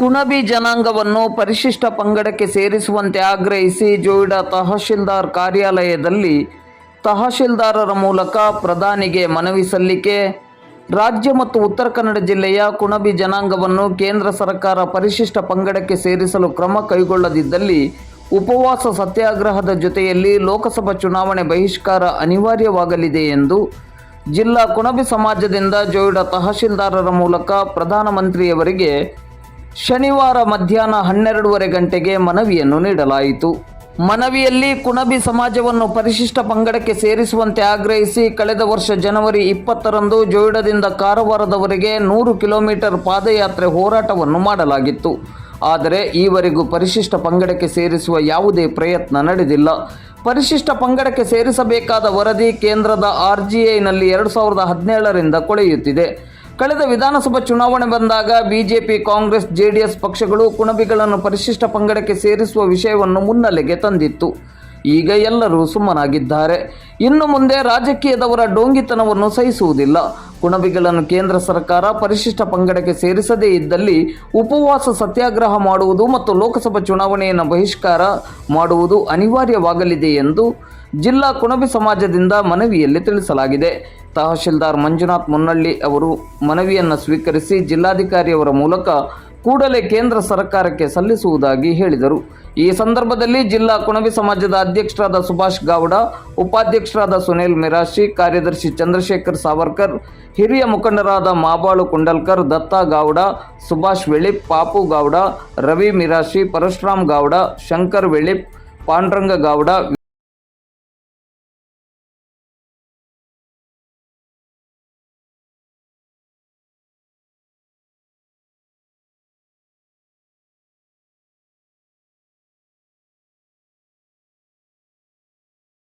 ಕುಣಬಿ ಜನಾಂಗವನ್ನು ಪರಿಶಿಷ್ಟ ಪಂಗಡಕ್ಕೆ ಸೇರಿಸುವಂತೆ ಆಗ್ರಹಿಸಿ ಜೋಯಿಡಾ ತಹಶೀಲ್ದಾರ್ ಕಾರ್ಯಾಲಯದಲ್ಲಿ ತಹಶೀಲ್ದಾರರ ಮೂಲಕ ಪ್ರಧಾನಿಗೆ ಮನವಿ ಸಲ್ಲಿಕೆ. ರಾಜ್ಯ ಮತ್ತು ಉತ್ತರ ಕನ್ನಡ ಜಿಲ್ಲೆಯ ಕುಣಬಿ ಜನಾಂಗವನ್ನು ಕೇಂದ್ರ ಸರ್ಕಾರ ಪರಿಶಿಷ್ಟ ಪಂಗಡಕ್ಕೆ ಸೇರಿಸಲು ಕ್ರಮ ಕೈಗೊಳ್ಳದಿದ್ದಲ್ಲಿ ಉಪವಾಸ ಸತ್ಯಾಗ್ರಹದ ಜೊತೆಯಲ್ಲಿ ಲೋಕಸಭಾ ಚುನಾವಣೆ ಬಹಿಷ್ಕಾರ ಅನಿವಾರ್ಯವಾಗಲಿದೆ ಎಂದು ಜಿಲ್ಲಾ ಕುಣಬಿ ಸಮಾಜದಿಂದ ಜೋಯಿಡಾ ತಹಶೀಲ್ದಾರರ ಮೂಲಕ ಪ್ರಧಾನಮಂತ್ರಿಯವರಿಗೆ ಶನಿವಾರ ಮಧ್ಯಾಹ್ನ ಹನ್ನೆರಡೂವರೆ ಗಂಟೆಗೆ ಮನವಿಯನ್ನು ನೀಡಲಾಯಿತು. ಮನವಿಯಲ್ಲಿ ಕುಣಬಿ ಸಮಾಜವನ್ನು ಪರಿಶಿಷ್ಟ ಪಂಗಡಕ್ಕೆ ಸೇರಿಸುವಂತೆ ಆಗ್ರಹಿಸಿ ಕಳೆದ ವರ್ಷ ಜನವರಿ ಇಪ್ಪತ್ತರಂದು ಜೋಯಿಡದಿಂದ ಕಾರವಾರದವರೆಗೆ ನೂರು ಕಿಲೋಮೀಟರ್ ಪಾದಯಾತ್ರೆ ಹೋರಾಟವನ್ನು ಮಾಡಲಾಗಿತ್ತು. ಆದರೆ ಈವರೆಗೂ ಪರಿಶಿಷ್ಟ ಪಂಗಡಕ್ಕೆ ಸೇರಿಸುವ ಯಾವುದೇ ಪ್ರಯತ್ನ ನಡೆದಿಲ್ಲ. ಪರಿಶಿಷ್ಟ ಪಂಗಡಕ್ಕೆ ಸೇರಿಸಬೇಕಾದ ವರದಿ ಕೇಂದ್ರದ ಆರ್ಜಿಐನಲ್ಲಿ ಎರಡು ಸಾವಿರದ ಹದಿನೇಳರಿಂದ ಕೊಳೆಯುತ್ತಿದೆ. ಕಳೆದ ವಿಧಾನಸಭಾ ಚುನಾವಣೆ ಬಂದಾಗ ಬಿಜೆಪಿ, ಕಾಂಗ್ರೆಸ್, ಜೆಡಿಎಸ್ ಪಕ್ಷಗಳು ಕುಣಬಿಗಳನ್ನು ಪರಿಶಿಷ್ಟ ಪಂಗಡಕ್ಕೆ ಸೇರಿಸುವ ವಿಷಯವನ್ನು ಮುನ್ನೆಲೆಗೆ ತಂದಿತ್ತು. ಈಗ ಎಲ್ಲರೂ ಸುಮ್ಮನಾಗಿದ್ದಾರೆ. ಇನ್ನು ಮುಂದೆ ರಾಜಕೀಯದವರ ಡೋಂಗಿತನವನ್ನು ಸಹಿಸುವುದಿಲ್ಲ. ಕುಣಬಿಗಳನ್ನು ಕೇಂದ್ರ ಸರ್ಕಾರ ಪರಿಶಿಷ್ಟ ಪಂಗಡಕ್ಕೆ ಸೇರಿಸದೇ ಇದ್ದಲ್ಲಿ ಉಪವಾಸ, ಸತ್ಯಾಗ್ರಹ ಮಾಡುವುದು ಮತ್ತು ಲೋಕಸಭಾ ಚುನಾವಣೆಯನ್ನು ಬಹಿಷ್ಕಾರ ಮಾಡುವುದು ಅನಿವಾರ್ಯವಾಗಲಿದೆ ಎಂದು ಜಿಲ್ಲಾ ಕುಣಬಿ ಸಮಾಜದಿಂದ ಮನವಿಯಲ್ಲಿ ತಿಳಿಸಲಾಗಿದೆ. ತಹಶೀಲ್ದಾರ್ ಮಂಜುನಾಥ್ ಮುನ್ನಳ್ಳಿ ಅವರು ಮನವಿಯನ್ನು ಸ್ವೀಕರಿಸಿ ಜಿಲ್ಲಾಧಿಕಾರಿಯವರ ಮೂಲಕ ಕೂಡಲೇ ಕೇಂದ್ರ ಸರ್ಕಾರಕ್ಕೆ ಸಲ್ಲಿಸುವುದಾಗಿ ಹೇಳಿದರು. ಈ ಸಂದರ್ಭದಲ್ಲಿ ಜಿಲ್ಲಾ ಕುಣಬಿ ಸಮಾಜದ ಅಧ್ಯಕ್ಷರಾದ ಸುಭಾಷ್ ಗೌಡ, ಉಪಾಧ್ಯಕ್ಷರಾದ ಸುನೀಲ್ ಮಿರಾಶಿ, ಕಾರ್ಯದರ್ಶಿ ಚಂದ್ರಶೇಖರ್ ಸಾವರ್ಕರ್, ಹಿರಿಯ ಮುಖಂಡರಾದ ಮಾಬಾಳು ಕುಂಡಲ್ಕರ್, ದತ್ತಾ ಗೌಡ, ಸುಭಾಷ್ ವೆಳಿಪ್, ಪಾಪು ಗೌಡ, ರವಿ ಮಿರಾಶಿ, ಪರಶುರಾಮ್ ಗೌಡ, ಶಂಕರ್ ವೆಳಿಪ್, ಪಾಂಡ್ರಂಗ ಗೌಡ